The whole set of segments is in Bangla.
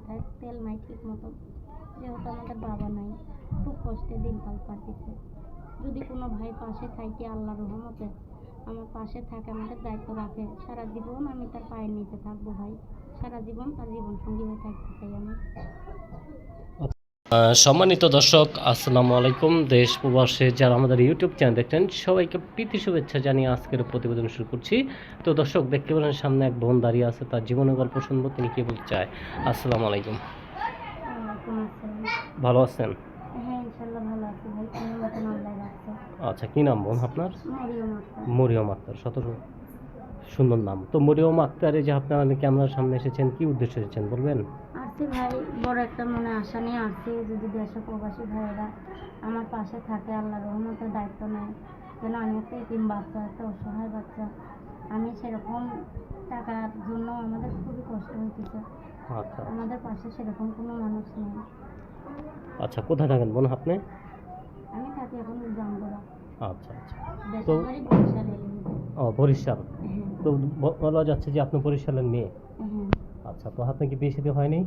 মাথায় তেল নাই ঠিক মতো। যেহেতু আমাদের বাবা নাই, খুব কষ্টে দিনকাল কাটিছে। যদি কোনো ভাই পাশে থাকে আল্লাহ রহমতে, আমার পাশে থাকে, আমাদের দায়িত্ব রাখে। সারা জীবন আমি তার পায়ের নিচে থাকব ভাই। সারা জীবন তার জীবন সঙ্গী হয়ে থাকতে চাই আমি। সম্মানিত দর্শক আসসালামু আলাইকুম। দেশ প্রবাসে যারা আমাদের ইউটিউব চ্যানেল দেখছেন সবাইকে প্রীতি শুভেচ্ছা জানিয়ে আজকের প্রতিবেদন শুরু করছি। তো দর্শক দেখতে পেলেন সামনে এক বোন দাঁড়িয়ে আছে তার জীবনের গল্প শুনব তিনি কি বলতে চায়? আসসালামু আলাইকুম। ভালো আছেন? হ্যাঁ আচ্ছা কি নাম বোন আপনার? মরিয়ম আক্তার। সতেরো সুন্দর নাম। তো মরিয়ম আক্তারে যে আপনার ক্যামেরার সামনে এসেছেন কি উদ্দেশ্যে এসেছেন বলবেন? আসছি ভাই বড় একটা মনে আশা নিয়ে আসছি যদি দেশে প্রবাসী ভাইয়েরা আমার পাশে থাকে আল্লাহ রহমতের দায়িত্ব নেয়। যেন আমি একটা এতিম বাচ্চা একটা অসহায় বাচ্চা আমি সেরকম টাকার জন্য আমাদের খুবই কষ্ট হইতেছে। আচ্ছা। আমাদের পাশে সেরকম কোনো মানুষ নেই। আচ্ছা কোথায় থাকেন বোন আপনি? আমি থাকি এখন জামগোড়া। আচ্ছা আচ্ছা। বরিশালে ও বরিশাল? হ্যাঁ। তো বলা যাচ্ছে যে আপনি বরিশালের মেয়ে। হ্যাঁ। আচ্ছা তো আপনার কি বিয়ে শাদী হয়নি?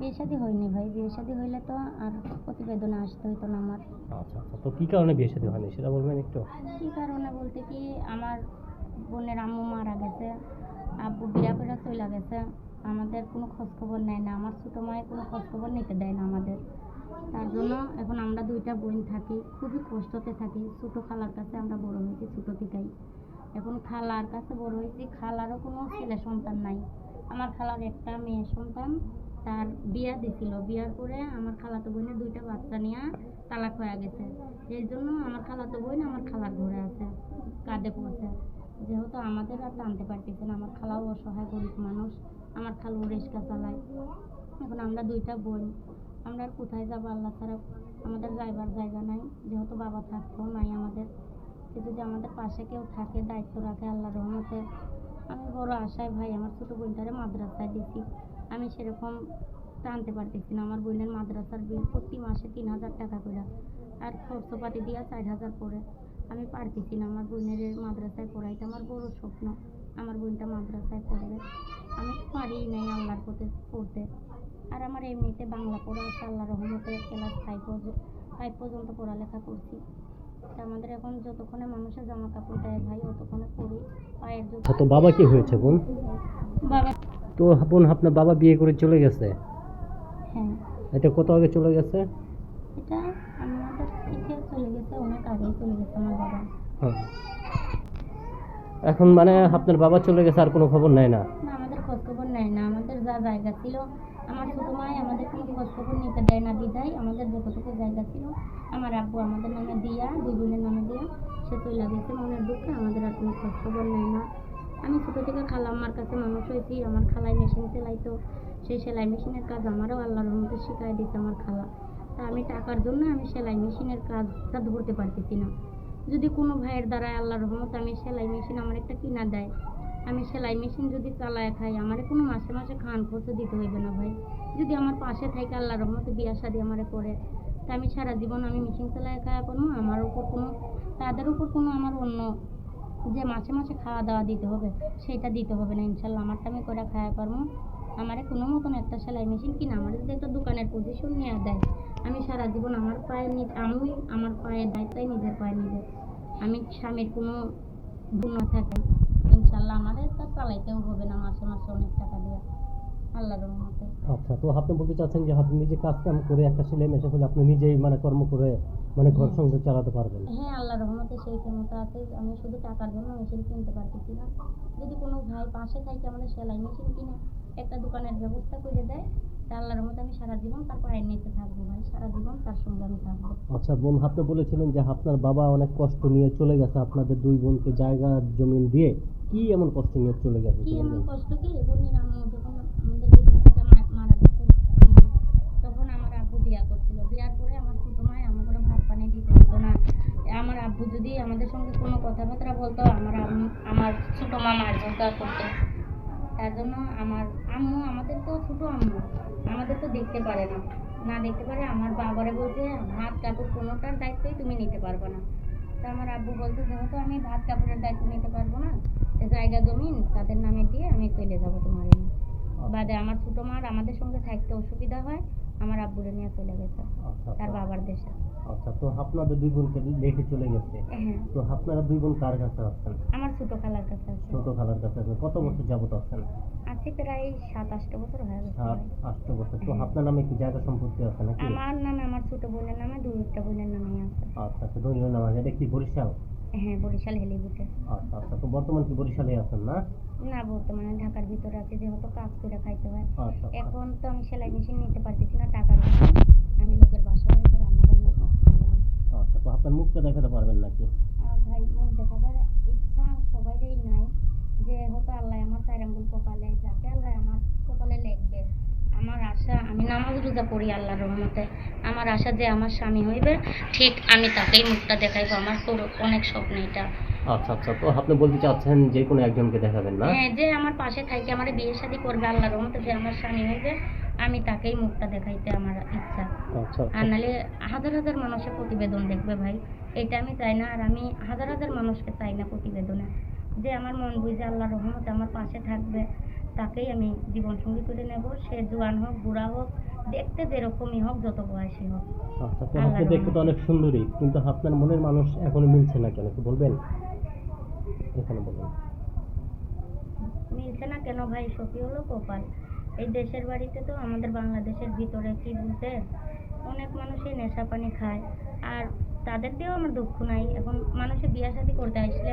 বিয়ে শাদী হয়নি ভাই বিয়ে শাদী হইলে তো আর প্রতিবেদনে আসতে হইতো না আমার। আচ্ছা আচ্ছা তো কী কারণে বিয়ে শাদী হয়নি সেটা বলবেন একটু? কী কারণে বলতে কি আমার বোনের আম্মু মারা গেছে আব্বু বিয়া করে চলে গেছে আমাদের কোনো খোঁজখবর নেয় না আমার ছোটো মায়ের কোনো খোঁজখবর নিতে দেয় না আমাদের। তার জন্য এখন আমরা দুইটা বোন থাকি খুবই কষ্টতে থাকি ছোটো খালার কাছে আমরা বড় হয়েছি ছোটো থেকেই। এখন খালার কাছে বড় হয়েছি খালারও কোনো ছেলে সন্তান নাই আমার খালার একটা মেয়ে সন্তান তার বিয়া দিছিল। বিয়ার পরে আমার খালাতো বোনের দুইটা বাচ্চা নিয়ে তালাক হয়ে গেছে। এই জন্য আমার খালাতো বোন আমার খালার ঘরে আছে, কাঁধে পড়ছে। যেহেতু আমাদের আর টানতে পারতেছে না, আমার খালাও অসহায়, গরিব মানুষ। আমার খালু রিক্সা চালায়। এখন আমরা দুইটা বোন। আমরা আর কোথায় যাব আল্লাহ ছাড়া? আমাদের যাইবার জায়গা নাই। যেহেতু বাবা থাকতো নাই আমাদের। যদি আমাদের পাশে কেউ থাকে, দায়িত্ব রাখে আল্লাহ রহমতে, আমি বড় আশায় ভাই, আমার ছোটো বোনটারে মাদ্রাসায় দিছি। আমি সেরকম টানতে পারতেছি না। আমার বোনের মাদ্রাসার বিল প্রতি মাসে তিন হাজার টাকা করে আর খরচপাতি দিয়া চার হাজার করে আমি পারতেছি না আমার বোনের মাদ্রাসায় পড়াইতে। আমার বড় স্বপ্ন আমার বোনটা মাদ্রাসায় পড়বে। আমি পারি নাই আল্লাহর পথে পড়তে। আর আমার এমনিতে বাংলা পড়া আছে আল্লাহ রহমতে ক্লাস ফাইভ ফাইভ পর্যন্ত পড়ালেখা করছি। তা আমাদের এখন যতক্ষণে মানুষের জামা কাপড় দেয় ভাই অতক্ষণে পড়ি। পায়ের তো বাবা কি হয়েছে বোন? বাবা তো বোন আপনার বাবা বিয়ে করে চলে গেছে? হ্যাঁ। এটা কত আগে চলে গেছে? এটা আমাদের থেকে চলে গেছে অনেক আগেই চলে গেছে আমার বাবা। হ্যাঁ। এখন মানে আপনার বাবা চলে গেছে আর কোনো খবর নেয় না? না আমাদের খোঁজখবর নেয় না। আমাদের যা জায়গা ছিল আমার ছোটো মায় আমাদের কোনো খোঁজখবর নিতে দেয় না বিদায়। আমাদের যতটুকু জায়গা ছিল আমার আব্বু আমাদের নামে দিয়া দুই বোনের নামে দিয়া সে চলে গেছে মনের দুঃখে। আমাদের আর কোনো খোঁজখবর নেয় না। আমি ছোটো থেকে খালাম্মার কাছে মানুষ হয়েছি, আমার খালাই মেশিন সেলাইতো সেই সেলাই মেশিনের কাজ আমারও আল্লাহর রহমতে শিখাই দিয়েছে আমার খালা। তা আমি টাকার জন্য আমি সেলাই মেশিনের কাজটা ধরতে পারতেছি না। যদি কোনো ভাইয়ের দ্বারা আল্লাহর রহমতে আমি সেলাই মেশিন আমার একটা কিনা দেয়, আমি সেলাই মেশিন যদি চালায় খাই, আমার কোনো মাসে মাসে খান খরচ দিতে হইবে না ভাই। যদি আমার পাশে থাকে আল্লাহ রহমতে বিয়া শাদি আমারে করে, তা আমি সারা জীবন আমি মেশিন চালায় খাওয়া পারব আমার উপর কোনো, তাদের উপর কোনো আমার অন্য যে মাসে মাসে খাওয়া দাওয়া দিতে হবে, সেটা দিতে হবে না, ইনশাল্লাহ। আমারটা আমি করে খাওয়া পারব আমারে কোনো মতন একটা সেলাই মেশিন কিনা, আমার যদি একটা দোকানের পজিশন নেওয়া দেয়, আমি সারা জীবন আমার পায়ে আমি আমার পায়ের দায়িত্বই নিজের পায়ে নিজে আমি স্বামীর কোনো গুণ না থাকে ইনশাল্লাহ আমাদের তা চালাইতেও হবে না মাসে মাসে অনেক টাকা দিয়ে। আল্লাহর রহমতে। আচ্ছা তো আপনি বলতে চাচ্ছেন যে আপনি নিজে কাজ কাম করে একটা মেশিন করলে আপনি নিজেই মানে কর্ম করে মানে ঘর সংসার চালাতে পারবেন। হ্যাঁ আল্লাহর রহমতে সেই ক্ষমতা আছে। আমি শুধু টাকার জন্য মেশিন কিনতে পারতেছি না। যদি কোনো ভাই পাশে থাকে আমাদের সেলাই মেশিন কিনে একটা দোকানের ব্যবস্থা করে দেয় তা আল্লাহর রহমতে আমি সারা জীবন তার পায়ের নিচে থাকব ভাই। সারা জীবন তার সঙ্গে আমি থাকব। আচ্ছা বোন আপনি বলেছিলেন যে আপনার বাবা অনেক কষ্ট নিয়ে চলে গেছে আপনাদের দুই বোনকে জায়গা জমিন দিয়ে। কি এমন কষ্ট নিয়ে চলে গেছে কি এমন কষ্ট কি? বোনের আম্মু যখন আমাদের বিদ্যুৎটা মারা গেছে আম্মু, তখন আমার আব্বু বিয়া করছিল বিয়ার পরে আমার ছোট মায় আমার করে ভাত পানি দিতে দিত না আমার আব্বু যদি আমাদের সঙ্গে কোনো কথাবার্তা বলতো আমার আম্মু আমার ছোট মা মারঝোকা করতো। তার জন্য আমার আম্মু আমাদের তো ছোট আম্মু আমাদের তো দেখতে পারে না। না দেখতে পারে আমার বাবারে বলছে ভাত কাপড় কোনোটার দায়িত্বই তুমি নিতে পারবে না। তা আমার আব্বু বলতো যেহেতু আমি ভাত কাপড়ের দায়িত্ব নিতে পারব না জায়গা জমিন তাদের নামে দিয়ে আমি চলে যাব তোমার এনে বাদে আমার ছোটো মার আমাদের সঙ্গে থাকতে অসুবিধা হয় আমার আব্বুরে নিয়ে চলে গেছে আচ্ছা তার আচ্ছা। বাবার দেশে। আচ্ছা তো আপনাদের দুই বোনকে রেখে চলে গেছে। হ্যাঁ। তো আপনারা দুই বোন কার কাছে আছেন আমার ছোটো খালার কাছে আছে ছোট খালার কাছে আছেন কত বছর যাবত আছেন? আছে প্রায় সাত আটটা বছর হয়ে গেছে। সাত আট বছর। তো আপনার নামে কি জায়গা সম্পত্তি আছে নাকি? আমার নামে আমার ছোট বোনের নামে দুইটা বোনের নামে আছে। আচ্ছা আচ্ছা ধন্যবাদ নাম এটা কি বরিশাল? হ্যাঁ বরিশাল হেলিবুটে আচ্ছা আচ্ছা তো বর্তমান কি বরিশালে আছেন না? না বর্তমানে ঢাকার ভিতরে আছে যেহেতু কাজ করে খাইতে হয়। আচ্ছা আচ্ছা। এখন তো আমি সেলাই মেশিন নিতে পারতেছি না টাকার আমি লোকের বাসা বাড়িতে রান্না বান্না করছি আচ্ছা তো আপনার মুখটা দেখাতে পারবেন নাকি? ভাই মন দেখাবার ইচ্ছা সবাইরই নাই যে হয়তো আল্লাহ আমার চার আঙ্গুল কপালে যাকে আল্লাহ আমার কপালে লিখবে। আমার আশা আমি নামাজ রোজা পড়ি আল্লাহর রহমতে। আমার আশা যে আমার স্বামী হইবে ঠিক আমি তাকেই মুখটা দেখাইবো আমার পুরো অনেক স্বপ্ন এটা। আচ্ছা আচ্ছা তো আপনি বলতে চাচ্ছেন যে কোনো একজনকে দেখাবেন না? হ্যাঁ যে আমার পাশে থাকে আমার বিয়ে শাদী করবে আল্লাহর রহমতে যে আমার স্বামী হইবে আমি তাকেই মুখটা দেখাইতে আমার আর নাহলে হাজার হাজার মানুষের প্রতিবেদন দেখবে ভাই। এটা আমি চাই না আর আমি হাজার হাজার মানুষকে চাই না প্রতিবেদনে। যে আমার মন বুঝে আল্লাহর রহমতে আমার পাশে থাকবে তাকেই আমি জীবন সঙ্গী করে নেব। সে জোয়ান হোক বুড়া হোক দেখতে যেরকমই হোক যত বয়সী হোক। আচ্ছা তো আল্লাহর আপনি দেখতে তো অনেক সুন্দরী কিন্তু আপনার মনের মানুষ এখনও মিলছে না কেন? একটু বলবেন? এখানে বলুন। মিলছে না কেন ভাই? সত্যি হলো কপাল। এই দেশের বাড়িতে তো আমাদের বাংলাদেশের ভিতরে কি বলতে অনেক মানুষই নেশা পানি খায়। আর তাদের দিয়েও আমার দুঃখ নাই। এখন মানুষে বিয়ে শাদী করতে আসলে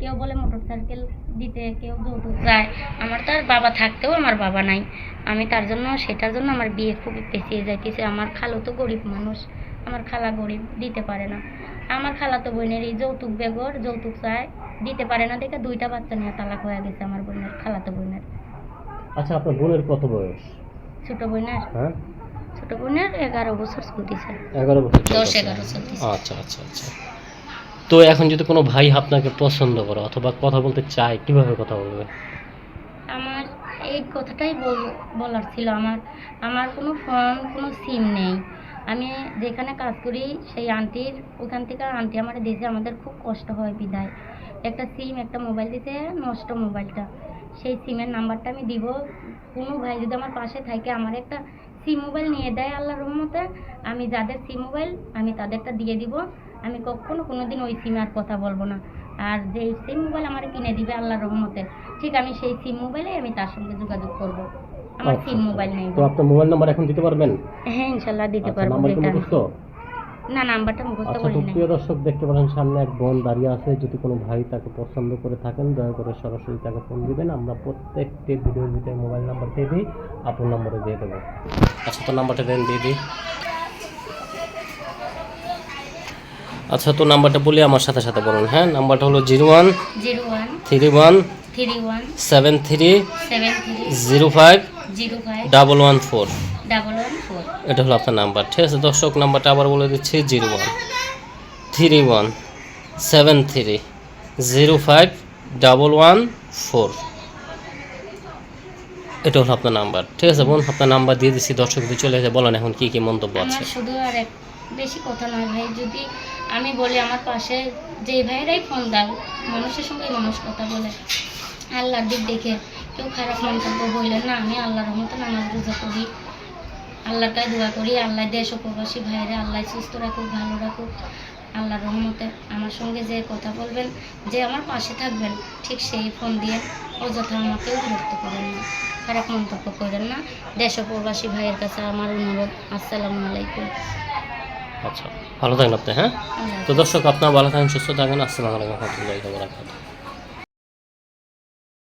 কেউ বলে মোটর সাইকেল দিতে কেউ যৌতুক চায় আমার তার বাবা থাকতেও আমার বাবা নাই। আমি তার জন্য সেটার জন্য আমার বিয়ে খুবই পেছিয়ে যাইতেছে। আমার খালো তো গরিব মানুষ। আমার খালা গরিব দিতে পারে না। আমার খালা তো বোনের এই যৌতুক বেগর যৌতুক চায় দিতে পারে না দেখে দুইটা বাচ্চা নিয়ে তালাক হয়ে গেছে আমার বোনের খালাতো বোনের। আচ্ছা আপনার বোনের কত বয়স? ছোট বোনের? হ্যাঁ? ছোট বোনের এগারো বছর চলতেছে। এগারো বছর দশ। এগারো চলতেছে। আচ্ছা আচ্ছা আচ্ছা। তো এখন যদি কোনো ভাই আপনাকে পছন্দ করে অথবা কথা বলতে চায় কীভাবে কথা বলবে? আমার এই কথাটাই বলার ছিল। আমার আমার কোনো ফোন কোনো সিম নেই। আমি যেখানে কাজ করি সেই আন্টির ওখান থেকে আন্টি আমার দিয়েছে। আমাদের খুব কষ্ট হয় বিদায়। একটা সিম একটা মোবাইল দিতে নষ্ট মোবাইলটা। সেই সিমের নাম্বারটা আমি দিব। কোনো ভাই যদি আমার পাশে থাকে আমার একটা সিম মোবাইল নিয়ে দেয় আল্লাহর রহমতে আমি যাদের সি মোবাইল আমি তাদেরটা দিয়ে দিব। আমি কখনো কোনো দিন ওই সিমে আর কথা বলব না। আর যে সিম মোবাইল আমার কিনে দিবে আল্লাহ রহমতে ঠিক আমি সেই সিম মোবাইলে আমি তার সঙ্গে যোগাযোগ করব। আমার আচ্ছা, সিম মোবাইল নেই তো আপনার মোবাইল নাম্বার এখন দিতে পারবেন? হ্যাঁ ইনশাল্লাহ দিতে আচ্ছা পারব নাম্বার মুখস্থ না নাম্বারটা মুখস্থ আচ্ছা করি তো প্রিয় দর্শক দেখতে পারেন সামনে এক বোন দাঁড়িয়ে আছে। যদি কোনো ভাই তাকে পছন্দ করে থাকেন দয়া করে সরাসরি তাকে ফোন দিবেন। আমরা প্রত্যেকটি ভিডিওর ভিতরে মোবাইল নাম্বার দিয়ে দিই। আপনার নাম্বারে দিয়ে দেবো। আচ্ছা তো নাম্বারটা দেন দিয়ে দিই। আচ্ছা তো নাম্বারটা বলি আমার সাথে সাথে বলুন। হ্যাঁ নাম্বারটা হলো zero one zero one three one three one seven three seven three zero five zero five double one four. Double one four এটা হলো আপনার নাম্বার ঠিক আছে? দর্শক নাম্বারটা আবার বলে দিচ্ছি zero one three one seven three zero five double one four. এটা হলো আপনার নাম্বার ঠিক আছে বোন? আপনার নাম্বার দিয়ে দিচ্ছি দর্শক যদি চলে আসে বলেন এখন কি কি মন্তব্য আছে। শুধু আর এক বেশি কথা নয় ভাই যদি আমি বলি আমার পাশে যে ভাইয়েরাই ফোন দাও মানুষের সঙ্গে মানুষ কথা বলে। আল্লাহর দিক দেখে কেউ খারাপ মন্তব্য বললেন না আমি আল্লাহর রহমতে নামাজ রোজা করি। আল্লাহর কাছে দোয়া করি আল্লাহ দেশ উপবাসী ভাইরা আল্লাহ সুস্থ রাখুক ভালো রাখুক। আল্লাহর রহমতে আমার সঙ্গে যে কথা বলবেন যে আমার পাশে থাকবেন ঠিক সেই ফোন দিয়ে অযথা আমাকেও বিরক্ত করেন না খারাপ মন্তব্য করেন না। দেশ প্রবাসী ভাইয়ের কাছে আমার অনুরোধ আসসালামু আলাইকুম। আচ্ছা ভালো থাকেন আপনি হ্যাঁ? তো দর্শক আপনার ভালো থাকেন সুস্থ থাকেন। আসসালামু আলাইকুম রহমতুল্লাহি